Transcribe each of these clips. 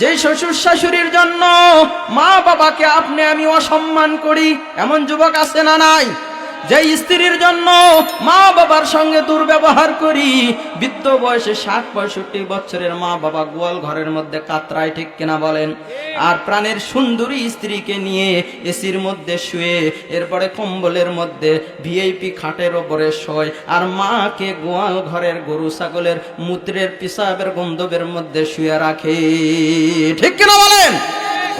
যেই শ্বশুর শাশুড়ির জন্য মা বাবাকে আপনি আমি অসম্মান করি, এমন যুবক আছে না নাই? যে স্ত্রীর জন্য মা বাবার সঙ্গে দুর্ব্যবহার করি, বৃদ্ধ বয়সে ষাট পঁয়ষট্টি বছরের মা বাবা গোয়াল ঘরের মধ্যে কাতরায়, ঠিক কেনা বলেন? আর প্রাণের সুন্দরী স্ত্রীকে নিয়ে এসির মধ্যে শুয়ে, এরপরে কম্বলের মধ্যে ভিআইপি খাটের ওপরে শোয়, আর মাকে গোয়াল ঘরের গরু ছাগলের মূত্রের পিসাবের গন্ধবের মধ্যে শুয়ে রাখে, ঠিক কিনা বলেন?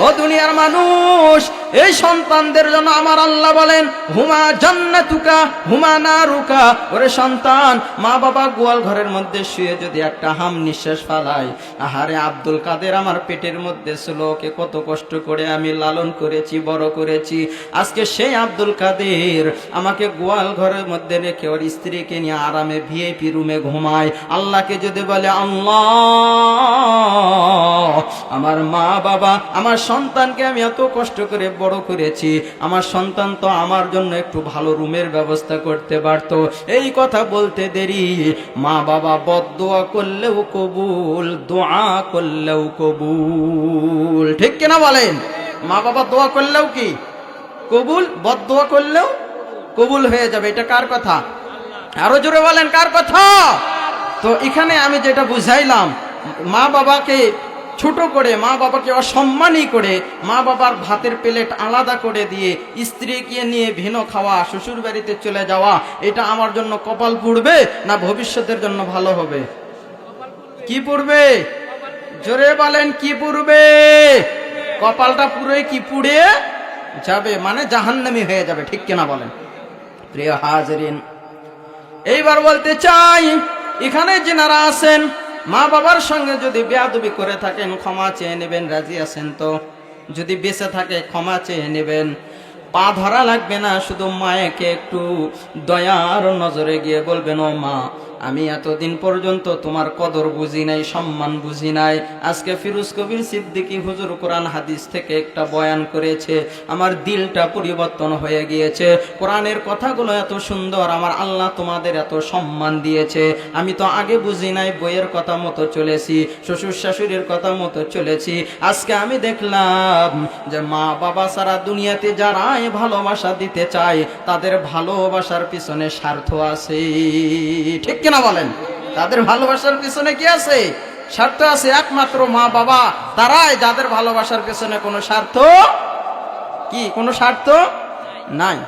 ও দুনিয়ার মানুষ, এই সন্তানদের জন্য আমার আল্লাহ বলেন, হুমা জান্নাতুকা, হুমা না রুকা ওরে সন্তান মা বাবা গোয়াল ঘরের মধ্যে শুয়ে যদি একটা হাম নিঃশ্বাস ফালায়, আহারে আব্দুল কাদের আমার পেটের মধ্যে ছিল, ওকে কত কষ্ট করে আমি লালন করেছি, বড় করেছি। আজকে সেই আব্দুল কাদের আমাকে গোয়াল ঘরের মধ্যে রেখে ওর স্ত্রীকে নিয়ে আরামে ভিআইপি রুমে ঘুমায়। আল্লাহকে যদি বলে, আল্লাহ আমার মা বাবা, আমার সন্তানকে আমি এত কষ্ট করে বড় করেছি, আমার সন্তান তো আমার জন্য একটু ভালো রুমের ব্যবস্থা করতে পারতো। এই কথা বলতে দেরি, মা বাবা বদোয়া করলেও কবুল, দোয়া করলেও কবুল। ঠিক কিনা বলেন? মা বাবা দোয়া করলেও কি? কবুল? বদোয়া করলেও কবুল হয়ে যাবে, এটা কার কথা? আরও জোরে বলেন, কার কথা? তো এখানে আমি যেটা বুঝাইলাম, মা বাবাকে ছোট করে মা বাবাকে অসম্মানই করে মা বাবার ভাতের প্লেট আলাদা করে দিয়ে স্ত্রীকে নিয়ে ভিন্ন খাওয়া, শ্বশুর বাড়িতে চলে যাওয়া, এটা আমার জন্য কপাল পুড়বে না ভবিষ্যতের জন্য ভালো হবে? কি পড়বে? জোরে বলেন, কি পড়বে? কপালটা পুরোই কি পুড়ে যাবে? মানে জাহান্নামি হয়ে যাবে, ঠিক কিনা বলেন? প্রিয় হাজরিন, এইবার বলতে চাই, এখানে যেনারা আছেন মা বাবার সঙ্গে যদি বেয়াদবি করে থাকেন, ক্ষমা চেয়ে নেবেন, রাজি আছেন তো? যদি বেঁচে থাকে, ক্ষমা চেয়ে নেবেন। পা ধরা লাগবে না, শুধু মায়েকে একটু দয়ার নজরে গিয়ে বলবেন, ও মা আমি এতদিন পর্যন্ত তোমার কদর বুঝি নাই, সম্মান বুঝি নাই। আজকে ফিরুজ কবির সিদ্দিকী হুজুর কোরআন হাদিস থেকে একটা বয়ান করেছে, আমার দিলটা পরিবর্তন হয়ে গিয়েছে। কোরআনের কথাগুলো এত সুন্দর, আমার আল্লাহ তোমাদের এত সম্মান দিয়েছে। আমি তো আগে বুঝি নাই, বইয়ের কথা মতো চলেছি, শ্বশুর শাশুড়ির কথা মতো চলেছি। আজকে আমি দেখলাম যে মা বাবা সারা দুনিয়াতে যারা এ ভালোবাসা দিতে চায়, তাদের ভালোবাসার পিছনে স্বার্থ আছে ঠিক কিনা বলেন? তাদের ভালোবাসার পিছনে কি আছে? স্বার্থ আছে একমাত্র মা বাবা। তারাই যাদের ভালোবাসার পিছনে কোনো স্বার্থ কি? কোনো স্বার্থ? নাই।